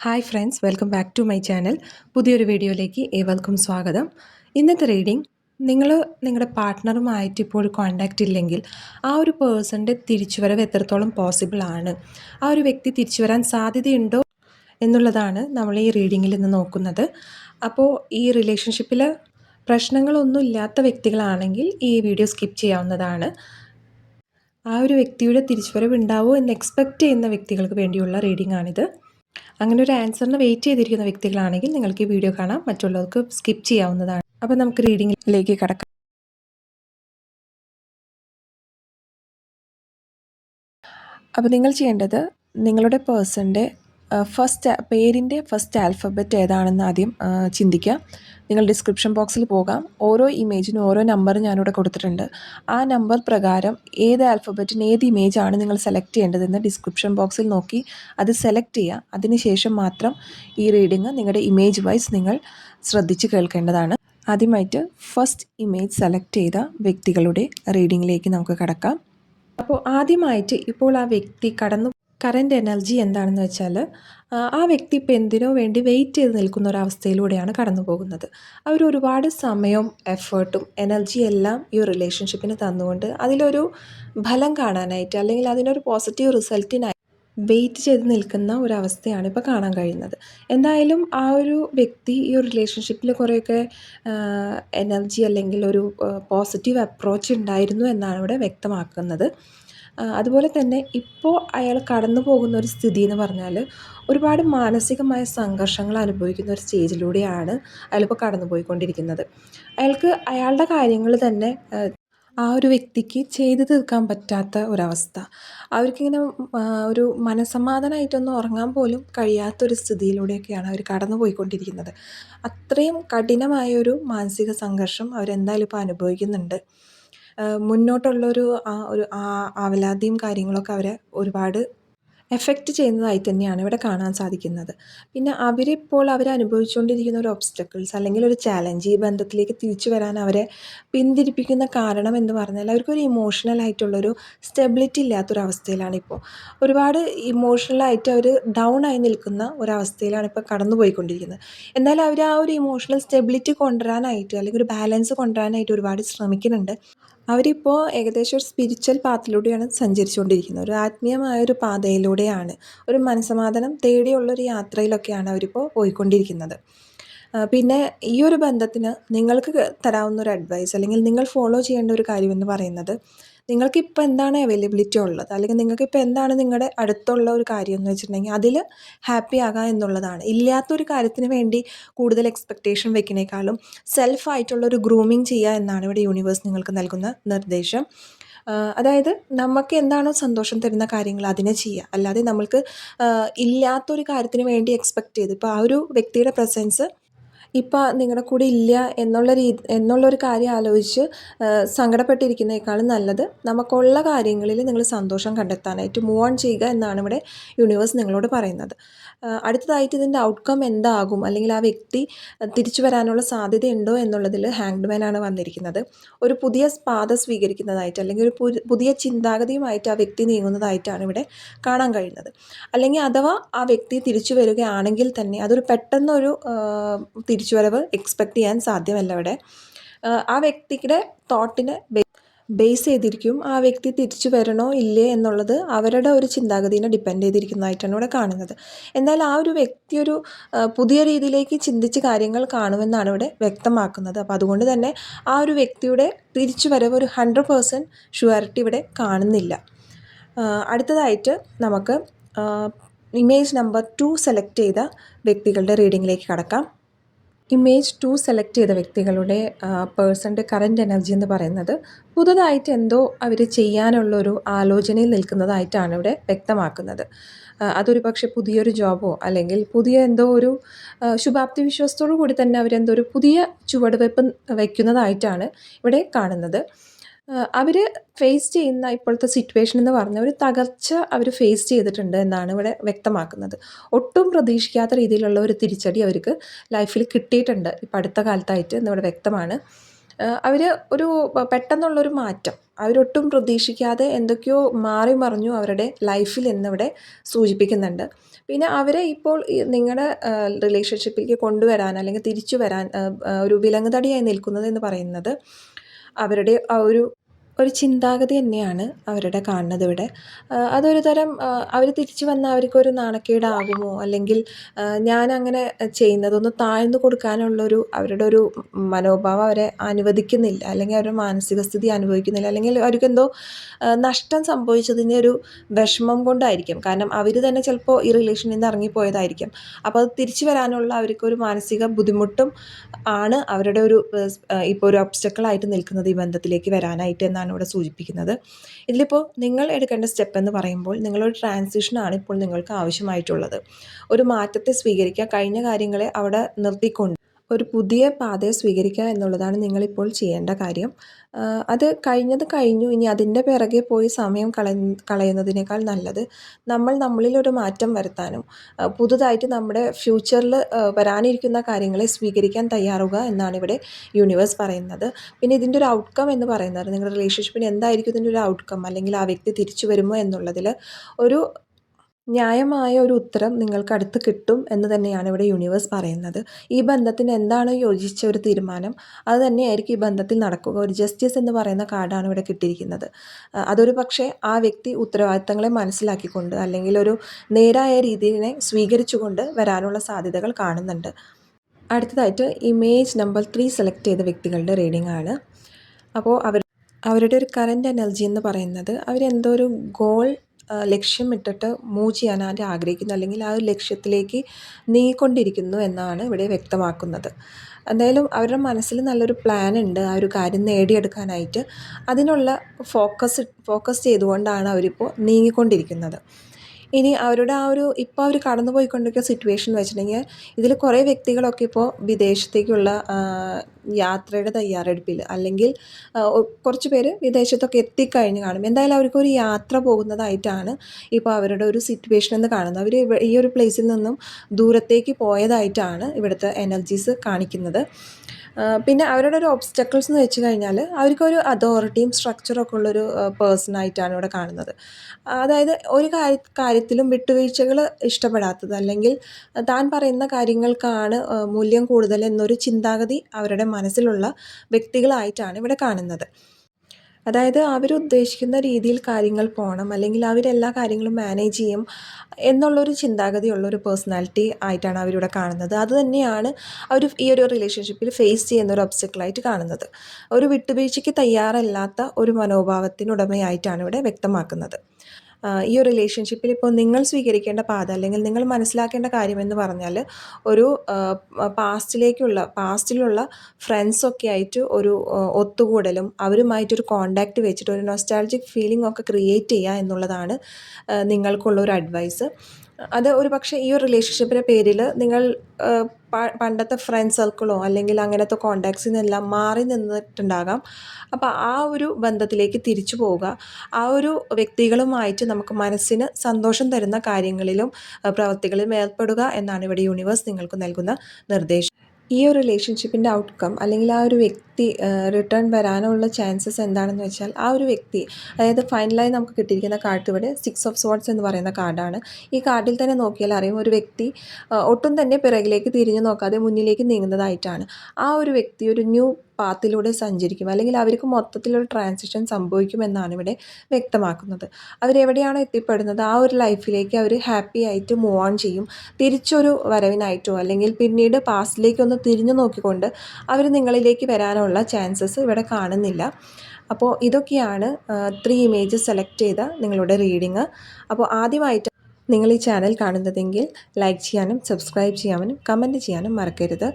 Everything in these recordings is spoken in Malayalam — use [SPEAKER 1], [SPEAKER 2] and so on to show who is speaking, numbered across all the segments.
[SPEAKER 1] Hi friends welcome back to my channel പുതിയൊരു വീഡിയോയിലേക്ക് ഏവർക്കും സ്വാഗതം. ഇന്നത്തെ റീഡിംഗ് നിങ്ങൾ നിങ്ങളുടെ പാർട്ട്ണറുമായിട്ട് ഇപ്പോൾ കോണ്ടാക്റ്റ് ഇല്ലെങ്കിൽ ആ ഒരു പേഴ്സന്റെ തിരിച്ചുവരവ് എത്രത്തോളം പോസിബിൾ ആണ്? ആ ഒരു വ്യക്തി തിരിച്ചു വരാൻ സാധ്യതയുണ്ടോ എന്നുള്ളതാണ് നമ്മൾ ഈ റീഡിങ്ങിൽ നിന്ന് നോക്കുന്നത്. അപ്പോൾ ഈ റിലേഷൻഷിപ്പിൽ പ്രശ്നങ്ങളൊന്നും ഇല്ലാത്ത വ്യക്തികളാണെങ്കിൽ ഈ വീഡിയോ സ്കിപ്പ് ചെയ്യാവുന്നതാണ്. ആ ഒരു വ്യക്തിയുടെ തിരിച്ചുവരവ് ഉണ്ടാവുമോ എന്ന് എക്സ്പെക്റ്റ് ചെയ്യുന്ന വ്യക്തികൾക്ക് വേണ്ടിയുള്ള റീഡിംഗ് ആണിത്. അങ്ങനെ ഒരു ആൻസറിന് വെയിറ്റ് ചെയ്തിരിക്കുന്ന വ്യക്തികളാണെങ്കിൽ നിങ്ങൾക്ക് ഈ വീഡിയോ കാണാം. മറ്റുള്ളവർക്ക് സ്കിപ്പ് ചെയ്യാവുന്നതാണ്. അപ്പോൾ നമുക്ക് റീഡിങ്ങിലേക്ക് കടക്കാം. അപ്പോൾ നിങ്ങൾ ചെയ്യേണ്ടത് നിങ്ങളുടെ പേഴ്സന്റെ ഫസ്റ്റ് പേരിന്റെ ഫസ്റ്റ് ആൽഫബറ്റ് ഏതാണെന്ന് ആദ്യം ചിന്തിക്കുക. നിങ്ങൾ ഡിസ്ക്രിപ്ഷൻ ബോക്സിൽ പോകാം. ഓരോ ഇമേജിനും ഓരോ നമ്പർ ഞാനിവിടെ കൊടുത്തിട്ടുണ്ട്. ആ നമ്പർ പ്രകാരം ഏത് ആൽഫബറ്റിന് ഏത് ആണ് നിങ്ങൾ സെലക്ട് ചെയ്യേണ്ടതെന്ന് ഡിസ്ക്രിപ്ഷൻ ബോക്സിൽ നോക്കി. അത് സെലക്ട് ചെയ്യുക. അതിനുശേഷം മാത്രം ഈ റീഡിങ് നിങ്ങളുടെ ഇമേജ് വൈസ് നിങ്ങൾ ശ്രദ്ധിച്ച് കേൾക്കേണ്ടതാണ്. ആദ്യമായിട്ട് ഫസ്റ്റ് ഇമേജ് സെലക്ട് ചെയ്ത വ്യക്തികളുടെ റീഡിങ്ങിലേക്ക് നമുക്ക് കടക്കാം. അപ്പോൾ ആദ്യമായിട്ട് ഇപ്പോൾ ആ വ്യക്തി കടന്നു കറന്റ് എനർജി എന്താണെന്ന് വെച്ചാൽ ആ വ്യക്തി ഇപ്പോൾ എന്തിനോ വേണ്ടി വെയിറ്റ് ചെയ്ത് നിൽക്കുന്ന ഒരവസ്ഥയിലൂടെയാണ് കടന്നു പോകുന്നത്. അവർ ഒരുപാട് സമയവും എഫേർട്ടും എനർജി എല്ലാം ഈ റിലേഷൻഷിപ്പിന് തന്നുകൊണ്ട് അതിലൊരു ഫലം കാണാനായിട്ട് അല്ലെങ്കിൽ അതിനൊരു പോസിറ്റീവ് റിസൾട്ടിനായി വെയിറ്റ് ചെയ്ത് നിൽക്കുന്ന ഒരവസ്ഥയാണ് ഇപ്പോൾ കാണാൻ കഴിയുന്നത്. എന്തായാലും ആ ഒരു വ്യക്തി ഈ ഒരു റിലേഷൻഷിപ്പിൽ കുറേയൊക്കെ എനർജി അല്ലെങ്കിൽ ഒരു പോസിറ്റീവ് അപ്രോച്ച് ഉണ്ടായിരുന്നു എന്നാണ് ഇവിടെ വ്യക്തമാക്കുന്നത്. അതുപോലെ തന്നെ ഇപ്പോൾ അയാൾ കടന്നു പോകുന്ന ഒരു സ്ഥിതി എന്ന് പറഞ്ഞാൽ ഒരുപാട് മാനസികമായ സംഘർഷങ്ങൾ അനുഭവിക്കുന്ന ഒരു സ്റ്റേജിലൂടെയാണ് അയാളിപ്പോൾ കടന്നു പോയിക്കൊണ്ടിരിക്കുന്നത്. അയാൾക്ക് അയാളുടെ കാര്യങ്ങൾ തന്നെ ആ ഒരു വ്യക്തിക്ക് ചെയ്തു തീർക്കാൻ പറ്റാത്ത ഒരവസ്ഥ. അവർക്കിങ്ങനെ ഒരു മനസമാധാനമായിട്ടൊന്നും ഉറങ്ങാൻ പോലും കഴിയാത്തൊരു സ്ഥിതിയിലൂടെയൊക്കെയാണ് അവർ കടന്നു പോയിക്കൊണ്ടിരിക്കുന്നത്. അത്രയും കഠിനമായൊരു മാനസിക സംഘർഷം അവരെന്തായാലും ഇപ്പോൾ അനുഭവിക്കുന്നുണ്ട്. മുന്നോട്ടുള്ളൊരു ആ ഒരു ആവലാതിയും കാര്യങ്ങളൊക്കെ അവരെ ഒരുപാട് എഫക്റ്റ് ചെയ്യുന്നതായി തന്നെയാണ് ഇവിടെ കാണാൻ സാധിക്കുന്നത്. പിന്നെ അവരിപ്പോൾ അവർ അനുഭവിച്ചുകൊണ്ടിരിക്കുന്ന ഒരു ഒബ്സ്റ്റക്കിൾസ് അല്ലെങ്കിൽ ഒരു ചാലഞ്ച് ഈ ബന്ധത്തിലേക്ക് തിരിച്ചു വരാൻ അവരെ പിന്തിരിപ്പിക്കുന്ന കാരണം എന്ന് പറഞ്ഞാൽ അവർക്കൊരു ഇമോഷണൽ ആയിട്ടുള്ളൊരു സ്റ്റെബിലിറ്റി ഇല്ലാത്തൊരവസ്ഥയിലാണ് ഇപ്പോൾ. ഒരുപാട് ഇമോഷണലായിട്ട് അവർ ഡൗൺ ആയി നിൽക്കുന്ന ഒരവസ്ഥയിലാണ് ഇപ്പോൾ കടന്നു പോയിക്കൊണ്ടിരിക്കുന്നത് എന്നാൽ അവർ ആ ഒരു ഇമോഷണൽ സ്റ്റെബിലിറ്റി കൊണ്ടുവരാനായിട്ട് അല്ലെങ്കിൽ ഒരു ബാലൻസ് കൊണ്ടുവരാനായിട്ട് ഒരുപാട് ശ്രമിക്കുന്നുണ്ട്. അവരിപ്പോൾ ഏകദേശം ഒരു സ്പിരിച്വൽ പാത്തിലൂടെയാണ് സഞ്ചരിച്ചുകൊണ്ടിരിക്കുന്നത്. ഒരു ആത്മീയമായ ഒരു പാതയിലൂടെയാണ് ഒരു മനസ്സമാധാനം തേടിയുള്ളൊരു യാത്രയിലൊക്കെയാണ് അവരിപ്പോൾ പോയിക്കൊണ്ടിരിക്കുന്നത്. പിന്നെ ഈ ഒരു ബന്ധത്തിന് നിങ്ങൾക്ക് തരാവുന്ന ഒരു അഡ്വൈസ് അല്ലെങ്കിൽ നിങ്ങൾ ഫോളോ ചെയ്യേണ്ട ഒരു കാര്യമെന്ന് പറയുന്നത് നിങ്ങൾക്കിപ്പോൾ എന്താണ് അവൈലബിലിറ്റി ഉള്ളത്? അല്ലെങ്കിൽ നിങ്ങൾക്ക് നിങ്ങൾക്കിപ്പോൾ എന്താണ് നിങ്ങളുടെ അടുത്തുള്ള ഒരു കാര്യം എന്ന് വെച്ചിട്ടുണ്ടെങ്കിൽ അതിൽ ഹാപ്പി ആകുക എന്നുള്ളതാണ്. ഇല്ലാത്തൊരു കാര്യത്തിന് വേണ്ടി കൂടുതൽ എക്സ്പെക്റ്റേഷൻ വെക്കുന്നേക്കാളും സെൽഫായിട്ടുള്ള ഒരു ഗ്രൂമിങ് ചെയ്യുക എന്നാണ് ഇവിടെ യൂണിവേഴ്സ് നിങ്ങൾക്ക് നൽകുന്ന നിർദ്ദേശം. അതായത് നമുക്ക് എന്താണോ സന്തോഷം തരുന്ന കാര്യങ്ങൾ അതിനെ ചെയ്യുക അല്ലാതെ നമ്മൾക്ക് ഇല്ലാത്തൊരു കാര്യത്തിന് വേണ്ടി എക്സ്പെക്റ്റ് ചെയ്ത്. ഇപ്പോൾ ആ ഒരു വ്യക്തിയുടെ പ്രസൻസ് ഇപ്പം നിങ്ങളുടെ കൂടെ ഇല്ല എന്നുള്ള രീതി എന്നുള്ളൊരു കാര്യം ആലോചിച്ച് സങ്കടപ്പെട്ടിരിക്കുന്നതിനേക്കാളും നല്ലത് നമുക്കുള്ള കാര്യങ്ങളിൽ നിങ്ങൾ സന്തോഷം കണ്ടെത്താനായിട്ട് മൂവ് ഓൺ ചെയ്യുക എന്നാണ് ഇവിടെ യൂണിവേഴ്സ് നിങ്ങളോട് പറയുന്നത്. അടുത്തതായിട്ട് ഇതിന്റെ ഔട്ട്കം എന്താകും? അല്ലെങ്കിൽ ആ വ്യക്തി തിരിച്ചു വരാനുള്ള സാധ്യതയുണ്ടോ എന്നുള്ളതിൽ ഹാങ്ഡ് ആണ് വന്നിരിക്കുന്നത്. ഒരു പുതിയ പാത സ്വീകരിക്കുന്നതായിട്ട് അല്ലെങ്കിൽ ഒരു പുതിയ ചിന്താഗതിയുമായിട്ട് ആ വ്യക്തി നീങ്ങുന്നതായിട്ടാണ് ഇവിടെ കാണാൻ കഴിയുന്നത്. അല്ലെങ്കിൽ അഥവാ ആ വ്യക്തി തിരിച്ചു വരികയാണെങ്കിൽ തന്നെ അതൊരു പെട്ടെന്നൊരു തിരിച്ചുവരവ് എക്സ്പെക്റ്റ് ചെയ്യാൻ സാധ്യമല്ല അവിടെ. ആ വ്യക്തിയുടെ തോട്ടിനെ ബേസ് ചെയ്തിരിക്കും. ആ വ്യക്തി തിരിച്ചു വരണോ ഇല്ലേ എന്നുള്ളത് അവരുടെ ഒരു ചിന്താഗതിനെ ഡിപ്പെൻഡ് ചെയ്തിരിക്കുന്നതായിട്ടാണ് ഇവിടെ കാണുന്നത്. എന്നാൽ ആ ഒരു വ്യക്തി ഒരു പുതിയ രീതിയിലേക്ക് ചിന്തിച്ച് കാര്യങ്ങൾ കാണുമെന്നാണ് ഇവിടെ വ്യക്തമാക്കുന്നത്. അപ്പോൾ അതുകൊണ്ട് തന്നെ ആ ഒരു വ്യക്തിയുടെ തിരിച്ചു വരവ് ഒരു ഹൺഡ്രഡ് പേഴ്സന്റ് ഷുവറിറ്റി ഇവിടെ കാണുന്നില്ല. അടുത്തതായിട്ട് നമുക്ക് ഇമേജ് നമ്പർ ടു സെലക്ട് ചെയ്ത വ്യക്തികളുടെ റീഡിങ്ങിലേക്ക് കടക്കാം. ഇമേജ് ടു സെലക്ട് ചെയ്ത വ്യക്തികളുടെ പേഴ്സന്റെ കറന്റ് എനർജി എന്ന് പറയുന്നത് പുതുതായിട്ട് എന്തോ അവർ ചെയ്യാനുള്ളൊരു ആലോചനയിൽ നിൽക്കുന്നതായിട്ടാണ് ഇവിടെ വ്യക്തമാക്കുന്നത്. അതൊരു പക്ഷേ പുതിയൊരു ജോബോ അല്ലെങ്കിൽ പുതിയ എന്തോ ഒരു ശുഭാപ്തി വിശ്വാസത്തോടു കൂടി തന്നെ അവരെന്തോ ഒരു പുതിയ ചുവടുവയ്പ് വയ്ക്കുന്നതായിട്ടാണ് ഇവിടെ കാണുന്നത്. അവർ ഫേസ് ചെയ്യുന്ന ഇപ്പോഴത്തെ സിറ്റുവേഷൻ എന്ന് പറഞ്ഞാൽ ഒരു തകർച്ച അവർ ഫേസ് ചെയ്തിട്ടുണ്ട് എന്നാണ് ഇവിടെ വ്യക്തമാക്കുന്നത്. ഒട്ടും പ്രതീക്ഷിക്കാത്ത രീതിയിലുള്ള ഒരു തിരിച്ചടി അവർക്ക് ലൈഫിൽ കിട്ടിയിട്ടുണ്ട്. ഇപ്പം അടുത്ത കാലത്തായിട്ട് എന്നിവിടെ വ്യക്തമാണ്. അവർ ഒരു പെട്ടെന്നുള്ളൊരു മാറ്റം. അവരൊട്ടും പ്രതീക്ഷിക്കാതെ എന്തൊക്കെയോ മാറി മറിഞ്ഞു അവരുടെ ലൈഫിൽ എന്നിവിടെ സൂചിപ്പിക്കുന്നുണ്ട്. പിന്നെ അവരെ ഇപ്പോൾ നിങ്ങളുടെ റിലേഷൻഷിപ്പിലേക്ക് കൊണ്ടുവരാൻ അല്ലെങ്കിൽ തിരിച്ചു വരാൻ ഒരു വിലങ്ങുതടിയായി നിൽക്കുന്നത് എന്ന് പറയുന്നത് അവരുടെ ആ ഒരു ഒരു ചിന്താഗതി തന്നെയാണ് അവരുടെ കാണുന്നത് ഇവിടെ. അതൊരു തരം അവർ തിരിച്ചു വന്നാൽ അവർക്കൊരു നാണക്കേടാകുമോ? അല്ലെങ്കിൽ ഞാൻ ഞാനങ്ങനെ ചെയ്യുന്നതൊന്ന് താഴ്ന്നു കൊടുക്കാനുള്ളൊരു അവരുടെ ഒരു മനോഭാവം അവരെ അനുവദിക്കുന്നില്ല. അല്ലെങ്കിൽ അവരുടെ മാനസികസ്ഥിതി അനുഭവിക്കുന്നില്ല. അല്ലെങ്കിൽ അവർക്കെന്തോ നഷ്ടം സംഭവിച്ചതിന്റെ ഒരു വിഷമം കൊണ്ടായിരിക്കും. കാരണം അവർ തന്നെ ചിലപ്പോൾ ഈ റിലേഷനിൽ നിന്ന് ഇറങ്ങിപ്പോയതായിരിക്കും. അപ്പോൾ അത് തിരിച്ചു വരാനുള്ള അവർക്കൊരു മാനസിക ബുദ്ധിമുട്ടും ആണ് അവരുടെ ഒരു ഇപ്പോൾ ഒരു ഒബ്സ്റ്റക്കിളായിട്ട് നിൽക്കുന്നത് ഈ ബന്ധത്തിലേക്ക് വരാനായിട്ട് എന്നാണ് എന്നാണ് ഇവിടെ സൂചിപ്പിക്കുന്നത്. ഇതിലിപ്പോൾ നിങ്ങൾ എടുക്കേണ്ട സ്റ്റെപ്പ് എന്ന് പറയുമ്പോൾ നിങ്ങളൊരു ട്രാൻസിഷനാണ് ഇപ്പോൾ നിങ്ങൾക്ക് ആവശ്യമായിട്ടുള്ളത്. ഒരു മാറ്റത്തെ സ്വീകരിക്കുക കഴിഞ്ഞ കാര്യങ്ങളെ അവിടെ നിർത്തിക്കൊണ്ട് ഒരു പുതിയ പാതയെ സ്വീകരിക്കുക എന്നുള്ളതാണ് നിങ്ങളിപ്പോൾ ചെയ്യേണ്ട കാര്യം. അത് കഴിഞ്ഞത് കഴിഞ്ഞു. ഇനി അതിന്റെ പിറകെ പോയി സമയം കള കളയുന്നതിനേക്കാൾ നല്ലത് നമ്മൾ നമ്മളിലൊരു മാറ്റം വരുത്താനും പുതുതായിട്ട് നമ്മുടെ ഫ്യൂച്ചറിൽ വരാനിരിക്കുന്ന കാര്യങ്ങളെ സ്വീകരിക്കാൻ തയ്യാറുക എന്നാണ് ഇവിടെ യൂണിവേഴ്സ് പറയുന്നത്. പിന്നെ ഇതിന്റെ ഒരു ഔട്ട്കം എന്ന് പറയുന്നത് നിങ്ങളുടെ റിലേഷൻഷിപ്പിന് എന്തായിരിക്കും ഇതിന്റെ ഒരു ഔട്ട്കം അല്ലെങ്കിൽ ആ വ്യക്തി തിരിച്ചു വരുമോ എന്നുള്ളതിൽ ഒരു ന്യായമായ ഒരു ഉത്തരം നിങ്ങൾക്ക് അടുത്ത് കിട്ടും എന്ന് തന്നെയാണ് ഇവിടെ യൂണിവേഴ്സ് പറയുന്നത്. ഈ ബന്ധത്തിന് എന്താണ് യോജിച്ച ഒരു തീരുമാനം? അത് തന്നെയായിരിക്കും ഈ ബന്ധത്തിൽ നടക്കുക. ഒരു ജസ്റ്റിസ് എന്ന് പറയുന്ന കാർഡാണ് ഇവിടെ കിട്ടിയിരിക്കുന്നത്. അതൊരു പക്ഷേ ആ വ്യക്തി ഉത്തരവാദിത്തങ്ങളെ മനസ്സിലാക്കിക്കൊണ്ട് അല്ലെങ്കിൽ ഒരു നേരായ രീതിയിനെ സ്വീകരിച്ചുകൊണ്ട് വരാനുള്ള സാധ്യതകൾ കാണുന്നുണ്ട്. അടുത്തതായിട്ട് ഇമേജ് നമ്പർ ത്രീ സെലക്ട് ചെയ്ത വ്യക്തികളുടെ റീഡിംഗ് ആണ്. അപ്പോൾ അവർ അവരുടെ ഒരു കറന്റ് എനർജി എന്ന് പറയുന്നത് അവരെന്തോ ഒരു ഗോൾ ലക്ഷ്യമിട്ടിട്ട് മൂവ് ചെയ്യാനായിട്ട് ആഗ്രഹിക്കുന്നു അല്ലെങ്കിൽ ആ ഒരു ലക്ഷ്യത്തിലേക്ക് നീങ്ങിക്കൊണ്ടിരിക്കുന്നു എന്നാണ് ഇവിടെ വ്യക്തമാക്കുന്നത്. എന്തായാലും അവരുടെ മനസ്സിൽ നല്ലൊരു പ്ലാൻ ഉണ്ട് ആ ഒരു കാര്യം നേടിയെടുക്കാനായിട്ട്. അതിനുള്ള ഫോക്കസ് ഫോക്കസ് ചെയ്തുകൊണ്ടാണ് അവരിപ്പോൾ നീങ്ങിക്കൊണ്ടിരിക്കുന്നത്. ഇനി അവരുടെ ആ ഒരു ഇപ്പോൾ അവർ കടന്നു പോയിക്കൊണ്ടിരിക്കുന്ന സിറ്റുവേഷൻ വെച്ചിട്ടുണ്ടെങ്കിൽ ഇതിൽ കുറേ വ്യക്തികളൊക്കെ ഇപ്പോൾ വിദേശത്തേക്കുള്ള യാത്രയുടെ തയ്യാറെടുപ്പിൽ അല്ലെങ്കിൽ കുറച്ച് പേര് വിദേശത്തൊക്കെ എത്തിക്കഴിഞ്ഞ് കാണും. എന്തായാലും അവർക്കൊരു യാത്ര പോകുന്നതായിട്ടാണ് ഇപ്പോൾ അവരുടെ ഒരു സിറ്റുവേഷൻ എന്ന് കാണുന്നത്. അവർ ഈ ഒരു പ്ലേസിൽ നിന്നും ദൂരത്തേക്ക് പോയതായിട്ടാണ് ഇവിടുത്തെ എനർജീസ് കാണിക്കുന്നത്. പിന്നെ അവരുടെ ഒരു ഒബ്സ്റ്റക്കിൾസ് എന്ന് വെച്ച് കഴിഞ്ഞാൽ അവർക്കൊരു അതോറിറ്റിയും സ്ട്രക്ചറൊക്കെ ഉള്ളൊരു പേഴ്സണായിട്ടാണ് ഇവിടെ കാണുന്നത്. അതായത് ഒരു കാര്യ കാര്യത്തിലും വിട്ടുവീഴ്ചകൾ ഇഷ്ടപ്പെടാത്തത് അല്ലെങ്കിൽ താൻ പറയുന്ന കാര്യങ്ങൾക്കാണ് മൂല്യം കൂടുതൽ എന്നൊരു ചിന്താഗതി അവരുടെ മനസ്സിലുള്ള വ്യക്തികളായിട്ടാണ് ഇവിടെ കാണുന്നത്. അതായത് അവരുദ്ദേശിക്കുന്ന രീതിയിൽ കാര്യങ്ങൾ പോകണം അല്ലെങ്കിൽ അവരെല്ലാ കാര്യങ്ങളും മാനേജ് ചെയ്യും എന്നുള്ളൊരു ചിന്താഗതിയുള്ള ഒരു പേഴ്സണാലിറ്റി ആയിട്ടാണ് അവരിവിടെ കാണുന്നത്. അത് തന്നെയാണ് അവർ ഈ ഒരു റിലേഷൻഷിപ്പിൽ ഫേസ് ചെയ്യുന്ന ഒരു ഒബ്സ്റ്റക്കിളായിട്ട് കാണുന്നത്. ഒരു വിട്ടുവീഴ്ചയ്ക്ക് തയ്യാറല്ലാത്ത ഒരു മനോഭാവത്തിനുടമയായിട്ടാണ് ഇവിടെ വ്യക്തമാക്കുന്നത്. ഈ ഒരു റിലേഷൻഷിപ്പിൽ ഇപ്പോൾ നിങ്ങൾ സ്വീകരിക്കേണ്ട പാത അല്ലെങ്കിൽ നിങ്ങൾ മനസ്സിലാക്കേണ്ട കാര്യമെന്ന് പറഞ്ഞാൽ ഒരു പാസ്റ്റിലേക്കുള്ള പാസ്റ്റിലുള്ള ഫ്രണ്ട്സൊക്കെ ആയിട്ട് ഒരു ഒത്തുകൂടലും അവരുമായിട്ടൊരു കോണ്ടാക്റ്റ് വെച്ചിട്ട് ഒരു നൊസ്റ്റാൾജിക് ഫീലിംഗ് ഒക്കെ ക്രിയേറ്റ് ചെയ്യുക എന്നുള്ളതാണ് നിങ്ങൾക്കുള്ള ഒരു അഡ്വൈസ് അത് ഒരു പക്ഷേ ഈ ഒരു റിലേഷൻഷിപ്പിന്റെ പേരിൽ നിങ്ങൾ പണ്ടത്തെ ഫ്രണ്ട് സർക്കിളോ അല്ലെങ്കിൽ അങ്ങനത്തെ കോണ്ടാക്ട്സിൽ നിന്നെല്ലാം മാറി നിന്നിട്ടുണ്ടാകാം. അപ്പോൾ ആ ഒരു ബന്ധത്തിലേക്ക് തിരിച്ചു പോവുക. ആ ഒരു വ്യക്തികളുമായിട്ട് നമുക്ക് മനസ്സിന് സന്തോഷം തരുന്ന കാര്യങ്ങളിലും പ്രവൃത്തികളിലും ഏർപ്പെടുക എന്നാണ് ഇവിടെ യൂണിവേഴ്സ് നിങ്ങൾക്ക് നൽകുന്ന നിർദ്ദേശം. ഈ ഒരു റിലേഷൻഷിപ്പിന്റെ ഔട്ട്കം അല്ലെങ്കിൽ ആ ഒരു വ്യക്തി റിട്ടേൺ വരാനുള്ള ചാൻസസ് എന്താണെന്ന് വെച്ചാൽ ആ ഒരു വ്യക്തി അതായത് ഫൈനലായി നമുക്ക് കിട്ടിയിരിക്കുന്ന കാർഡ് ഇവിടെ സിക്സ് ഓഫ് സോട്ട്സ് എന്ന് പറയുന്ന കാർഡാണ് ഈ കാർഡിൽ തന്നെ നോക്കിയാൽ അറിയും ഒരു വ്യക്തി ഒട്ടും തന്നെ പിറകിലേക്ക് തിരിഞ്ഞു നോക്കാതെ മുന്നിലേക്ക് നീങ്ങുന്നതായിട്ടാണ്. ആ ഒരു വ്യക്തി ഒരു ന്യൂ പാത്തിലൂടെ സഞ്ചരിക്കും. അല്ലെങ്കിൽ അവർക്ക് മൊത്തത്തിലൊരു ട്രാൻസിഷൻ സംഭവിക്കുമെന്നാണ് ഇവിടെ വ്യക്തമാക്കുന്നത്. അവരെവിടെയാണോ എത്തിപ്പെടുന്നത്? ആ ഒരു ലൈഫിലേക്ക് അവർ ഹാപ്പി ആയിട്ട് മൂവ് ഓൺ ചെയ്യും. തിരിച്ചൊരു വരവിനായിട്ടോ അല്ലെങ്കിൽ പിന്നീട് പാസ്റ്റിലേക്കൊന്ന് തിരിഞ്ഞു നോക്കിക്കൊണ്ട് അവർ നിങ്ങളിലേക്ക് വരാനുള്ള ചാൻസസ് ഇവിടെ കാണുന്നില്ല. അപ്പോൾ ഇതൊക്കെയാണ് ത്രീ ഇമേജ് സെലക്ട് ചെയ്ത നിങ്ങളുടെ റീഡിങ് അപ്പോൾ ആദ്യമായിട്ട് നിങ്ങൾ ഈ ചാനൽ കാണുന്നതെങ്കിൽ ലൈക്ക് ചെയ്യാനും സബ്സ്ക്രൈബ് ചെയ്യാനും കമന്റ് ചെയ്യാനും മറക്കരുത്.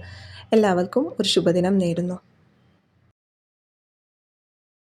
[SPEAKER 1] എല്ലാവർക്കും ഒരു ശുഭദിനം നേരുന്നു.